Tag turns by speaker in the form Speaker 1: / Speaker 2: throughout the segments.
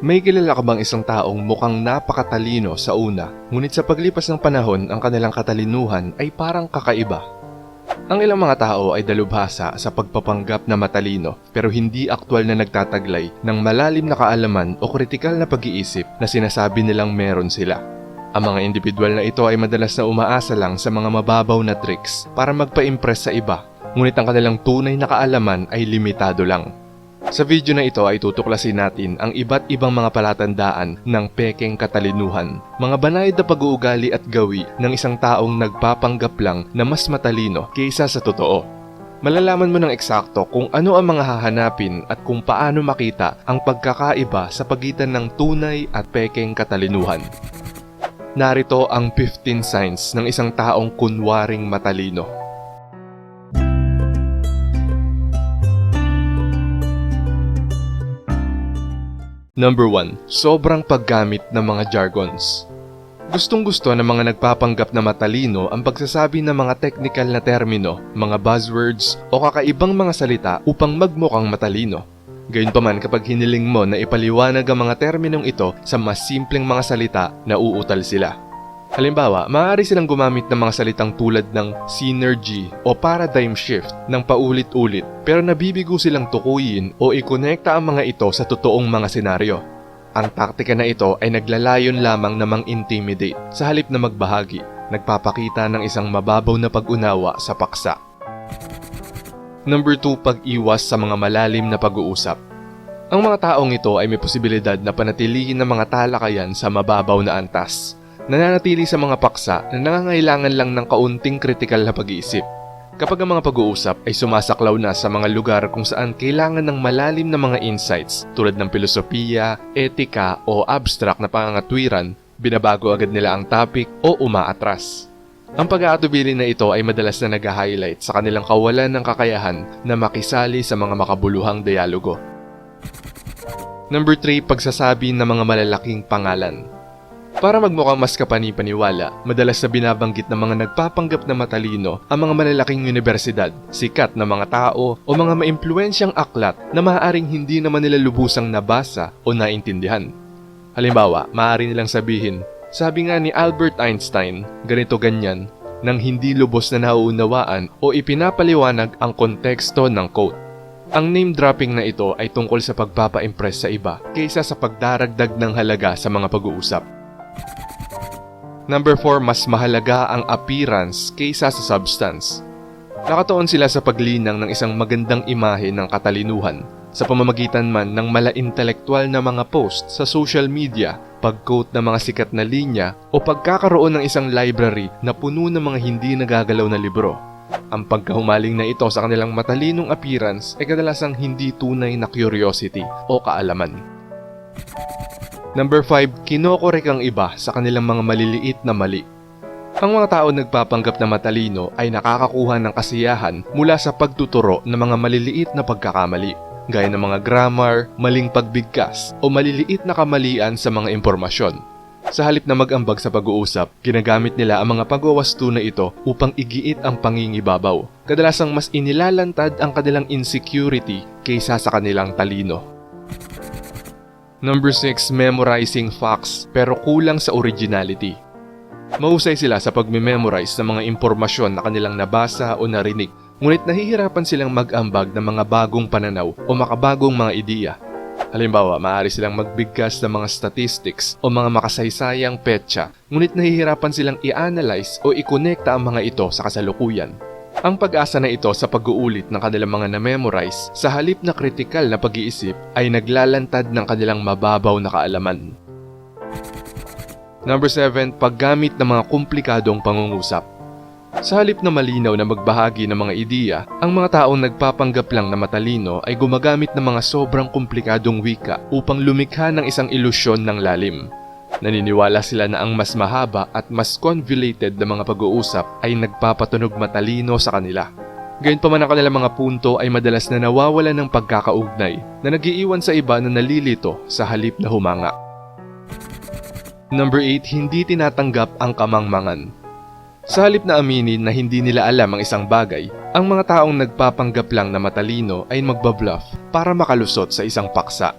Speaker 1: May kilala ka bang isang taong mukhang napakatalino sa una, ngunit sa paglipas ng panahon ang kanilang katalinuhan ay parang kakaiba? Ang ilang mga tao ay dalubhasa sa pagpapanggap na matalino pero hindi aktwal na nagtataglay ng malalim na kaalaman o kritikal na pag-iisip na sinasabi nilang meron sila. Ang mga individual na ito ay madalas na umaasa lang sa mga mababaw na tricks para magpa-impress sa iba, ngunit ang kanilang tunay na kaalaman ay limitado lang. Sa video na ito ay tutuklasin natin ang iba't ibang mga palatandaan ng pekeng katalinuhan, mga banayad na pag-uugali at gawi ng isang taong nagpapanggap lang na mas matalino kaysa sa totoo. Malalaman mo ng eksakto kung ano ang mga hahanapin at kung paano makita ang pagkakaiba sa pagitan ng tunay at pekeng katalinuhan. Narito ang 15 signs ng isang taong kunwaring matalino. Number 1. Sobrang paggamit ng mga jargons. Gustong gusto ng mga nagpapanggap na matalino ang pagsasabi ng mga technical na termino, mga buzzwords o kakaibang mga salita upang magmukhang matalino. Gayunpaman kapag hiniling mo na ipaliwanag ang mga terminong ito sa mas simpleng mga salita, nauutal sila. Halimbawa, maaari silang gumamit ng mga salitang tulad ng synergy o paradigm shift ng paulit-ulit pero nabibigo silang tukuyin o ikonekta ang mga ito sa totoong mga senaryo. Ang taktika na ito ay naglalayon lamang na mang-intimidate sa halip na magbahagi, nagpapakita ng isang mababaw na pag-unawa sa paksa. Number 2, pag-iwas sa mga malalim na pag-uusap. Ang mga taong ito ay may posibilidad na panatilihin ng mga talakayan sa mababaw na antas nananatili sa mga paksa na nangangailangan lang ng kaunting kritikal na pag-iisip. Kapag ang mga pag-uusap ay sumasaklaw na sa mga lugar kung saan kailangan ng malalim na mga insights tulad ng filosofiya, etika o abstract na pangangatwiran, binabago agad nila ang topic o umaatras. Ang pag-aatubili na ito ay madalas na nag-highlight sa kanilang kawalan ng kakayahan na makisali sa mga makabuluhang dialogo. Number 3, pagsasabi ng mga malalaking pangalan. Para magmukhang mas kapani-paniwala, madalas na binabanggit ng mga nagpapanggap na matalino ang mga malalaking universidad, sikat na mga tao o mga maimpluensyang aklat na maaaring hindi naman nila lubusang nabasa o naintindihan. Halimbawa, maaari nilang sabihin, sabi nga ni Albert Einstein, ganito ganyan, nang hindi lubos na nauunawaan o ipinapaliwanag ang konteksto ng quote. Ang name dropping na ito ay tungkol sa pagpapa-impress sa iba kaysa sa pagdaragdag ng halaga sa mga pag-uusap. Number 4, mas mahalaga ang appearance kaysa sa substance. Nakatuon sila sa paglinang ng isang magandang imahe ng katalinuhan sa pamamagitan man ng mala-intelektual na mga post sa social media, pag-quote ng mga sikat na linya o pagkakaroon ng isang library na puno ng mga hindi nagagalaw na libro. Ang pagkahumaling na ito sa kanilang matalinong appearance ay kadalasang hindi tunay na curiosity o kaalaman. Number 5, kinokorek ang iba sa kanilang mga maliliit na mali. Ang mga tao nagpapanggap na matalino ay nakakakuha ng kasiyahan mula sa pagtuturo ng mga maliliit na pagkakamali, gaya ng mga grammar, maling pagbigkas, o maliliit na kamalian sa mga impormasyon. Sa halip na mag-ambag sa pag-uusap, ginagamit nila ang mga pagwawasto na ito upang igiit ang pangingibabaw. Kadalasang mas inilalantad ang kanilang insecurity kaysa sa kanilang talino. Number 6, memorizing facts pero kulang sa originality. Mahusay sila sa pagme-memorize ng mga impormasyon na kanilang nabasa o narinig, ngunit nahihirapan silang mag-ambag ng mga bagong pananaw o makabagong mga ideya. Halimbawa, maaari silang magbigkas ng mga statistics o mga makasaysayang petsa, ngunit nahihirapan silang i-analyze o i-connecta ang mga ito sa kasalukuyan. Ang pag-asa na ito sa pag-uulit ng kanilang mga na-memorize sa halip na kritikal na pag-iisip ay naglalantad ng kanilang mababaw na kaalaman. Number 7, paggamit ng mga komplikadong pangungusap. Sa halip na malinaw na magbahagi ng mga ideya, ang mga taong nagpapanggap lang na matalino ay gumagamit ng mga sobrang komplikadong wika upang lumikha ng isang ilusyon ng lalim. Naniniwala sila na ang mas mahaba at mas convoluted na mga pag-uusap ay nagpapatunog matalino sa kanila. Gayunpaman ang kanilang mga punto ay madalas na nawawala ng pagkakaugnay na nagiiwan sa iba na nalilito sa halip na humanga. Number 8, hindi tinatanggap ang kamangmangan. Sa halip na aminin na hindi nila alam ang isang bagay, ang mga taong nagpapanggap lang na matalino ay magbabluff para makalusot sa isang paksa.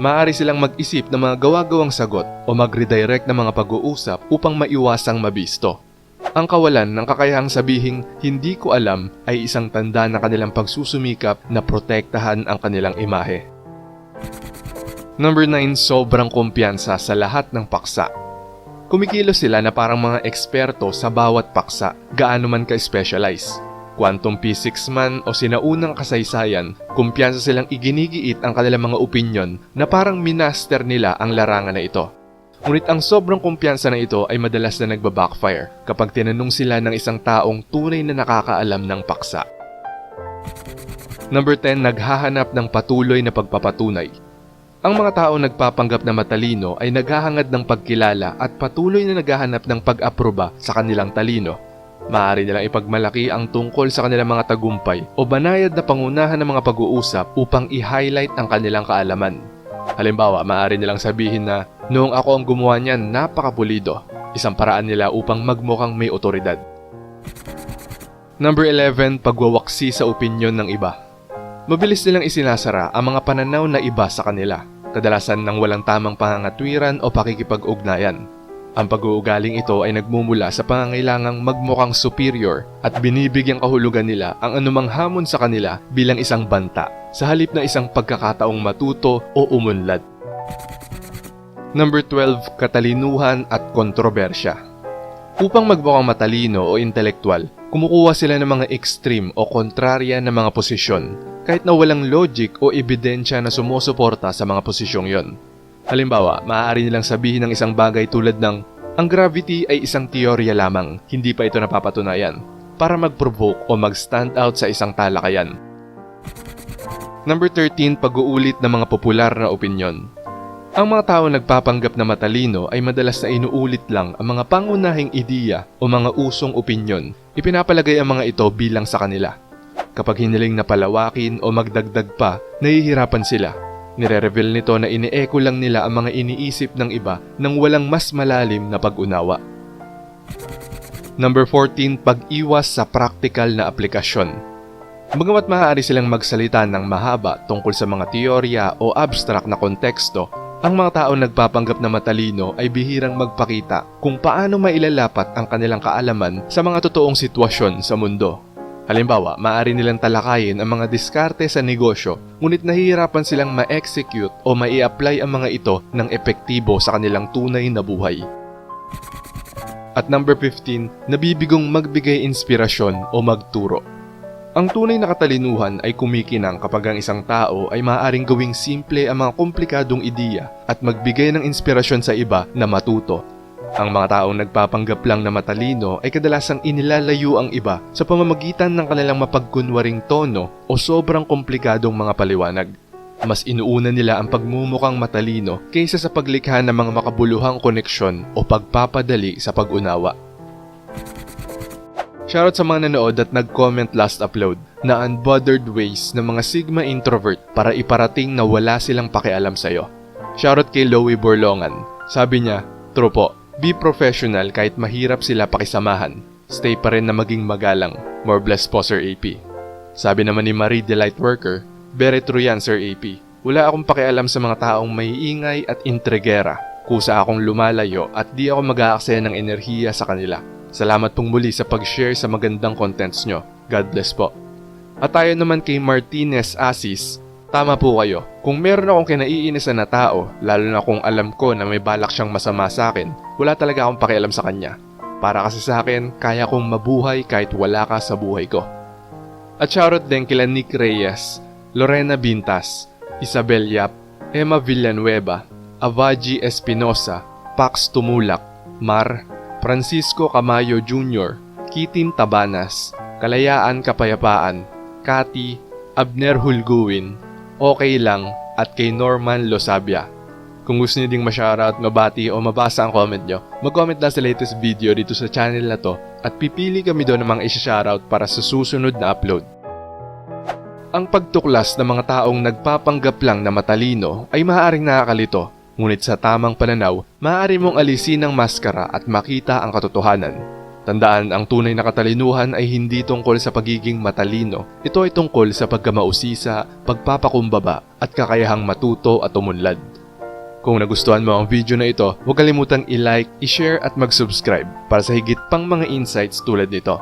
Speaker 1: Maaari silang mag-isip ng mga gawa-gawang sagot o mag-redirect ng mga pag-uusap upang maiwasang mabisto. Ang kawalan ng kakayahang sabihing hindi ko alam ay isang tanda ng kanilang pagsusumikap na protektahan ang kanilang imahe. Number 9, sobrang kumpiyansa sa lahat ng paksa. Kumikilos sila na parang mga eksperto sa bawat paksa, gaano man ka-specialize. Quantum physics man o sinaunang kasaysayan, kumpiyansa silang iginigiit ang kanilang mga opinyon na parang minaster nila ang larangan na ito. Ngunit ang sobrang kumpiyansa na ito ay madalas na nagbabackfire kapag tinanong sila ng isang taong tunay na nakakaalam ng paksa. Number 10, naghahanap ng patuloy na pagpapatunay. Ang mga tao nagpapanggap na matalino ay naghahangad ng pagkilala at patuloy na naghahanap ng pag-aproba sa kanilang talino. Maaari nilang ipagmalaki ang tungkol sa kanilang mga tagumpay o banayad na pangunahan ng mga pag-uusap upang i-highlight ang kanilang kaalaman. Halimbawa, maaari nilang sabihin na, noong ako ang gumawa niyan, napakapulido. Isang paraan nila upang magmukhang may otoridad. Number 11, pagwawaksi sa opinyon ng iba. Mabilis nilang isinasara ang mga pananaw na iba sa kanila, kadalasan ng walang tamang pangangatwiran o pakikipag-ugnayan. Ang pag-uugaling ito ay nagmumula sa pangangailangang magmukhang superior at binibigyang kahulugan nila ang anumang hamon sa kanila bilang isang banta sa halip na isang pagkakataong matuto o umunlad. Number 12, katalinuhan at kontrobersya. Upang magmukhang matalino o intelektual, kumukuha sila ng mga extreme o kontrarya na mga posisyon kahit na walang logic o ebidensya na sumusuporta sa mga posisyong yon. Halimbawa, maaari nilang sabihin ng isang bagay tulad ng ang gravity ay isang teorya lamang, hindi pa ito napapatunayan, para mag-provoke o mag-stand out sa isang talakayan. Number 13, pag-uulit ng mga popular na opinyon. Ang mga tao nagpapanggap na matalino ay madalas na inuulit lang ang mga pangunahing ideya o mga usong opinyon. Ipinapalagay ang mga ito bilang sa kanila. Kapag hiniling na palawakin o magdagdag pa, nahihirapan sila. Nire-reveal nito na ine-echo lang nila ang mga iniisip ng iba nang walang mas malalim na pag-unawa. Number 14, pag-iwas sa practical na aplikasyon. Bagamat maaari silang magsalita ng mahaba tungkol sa mga teorya o abstract na konteksto, ang mga tao nagpapanggap na matalino ay bihirang magpakita kung paano mailalapat ang kanilang kaalaman sa mga totoong sitwasyon sa mundo. Halimbawa, maaari nilang talakayin ang mga diskarte sa negosyo, ngunit nahihirapan silang ma-execute o mai-apply ang mga ito ng epektibo sa kanilang tunay na buhay. At number 15, nabibigong magbigay inspirasyon o magturo. Ang tunay na katalinuhan ay kumikinang kapag ang isang tao ay maaaring gawing simple ang mga komplikadong ideya at magbigay ng inspirasyon sa iba na matuto. Ang mga taong nagpapanggap lang na matalino ay kadalasang inilalayo ang iba sa pamamagitan ng kanilang mapagkunwaring tono o sobrang komplikadong mga paliwanag. Mas inuuna nila ang pagmumukhang matalino kaysa sa paglikha ng mga makabuluhang koneksyon o pagpapadali sa pag-unawa. Shoutout sa mga nanood at nag-comment last upload na unbothered ways ng mga Sigma introvert para iparating na wala silang pakialam sa'yo. Shoutout kay Loie Borlongan. Sabi niya, True po, be professional kahit mahirap sila pakisamahan. Stay pa rin na maging magalang. More bless po Sir AP. Sabi naman ni Marie the Lightworker, Very true yan Sir AP. Wala akong pakialam sa mga taong may ingay at intrigera. Kusa akong lumalayo at di ako mag-aaksaya ng enerhiya sa kanila. Salamat pong muli sa pag-share sa magandang contents nyo. God bless po. At tayo naman kay Martinez Asis, tama po kayo. Kung meron akong kinaiinisan na tao, lalo na kung alam ko na may balak siyang masama sa akin, wala talaga akong pakialam sa kanya. Para kasi sa akin, kaya kong mabuhay kahit wala ka sa buhay ko. At shoutout din kila Nick Reyes, Lorena Bintas, Isabel Yap, Emma Villanueva, Avaji Espinosa, Pax Tumulak, Mar, Francisco Camayo Jr., Kitin Tabanas, Kalayaan Kapayapaan, Kati, Abner Hulguin, Okay Lang, at kay Norman Losabia. Kung gusto niyo ding ma-shoutout, mabati o mabasa ang comment nyo, mag-comment lang sa latest video dito sa channel na to at pipili kami doon ng mga isa-shoutout para sa susunod na upload. Ang pagtuklas ng mga taong nagpapanggap lang na matalino ay maaaring nakakalito, ngunit sa tamang pananaw, maaari mong alisin ang maskara at makita ang katotohanan. Tandaan, ang tunay na katalinuhan ay hindi tungkol sa pagiging matalino. Ito ay tungkol sa pagkamausisa, pagpapakumbaba, at kakayahang matuto at umunlad. Kung nagustuhan mo ang video na ito, huwag kalimutang i-like, i-share at mag-subscribe para sa higit pang mga insights tulad nito.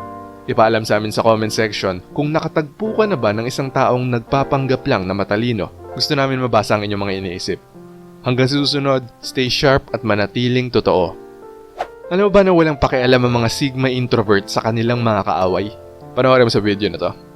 Speaker 1: Ipaalam sa amin sa comment section kung nakatagpo ka na ba ng isang taong nagpapanggap lang na matalino. Gusto namin mabasa ang inyong mga iniisip. Hanggang sa susunod, stay sharp at manatiling totoo. Alam mo ba na walang pakialam ang mga Sigma introvert sa kanilang mga kaaway? Panoorin mo sa video na to.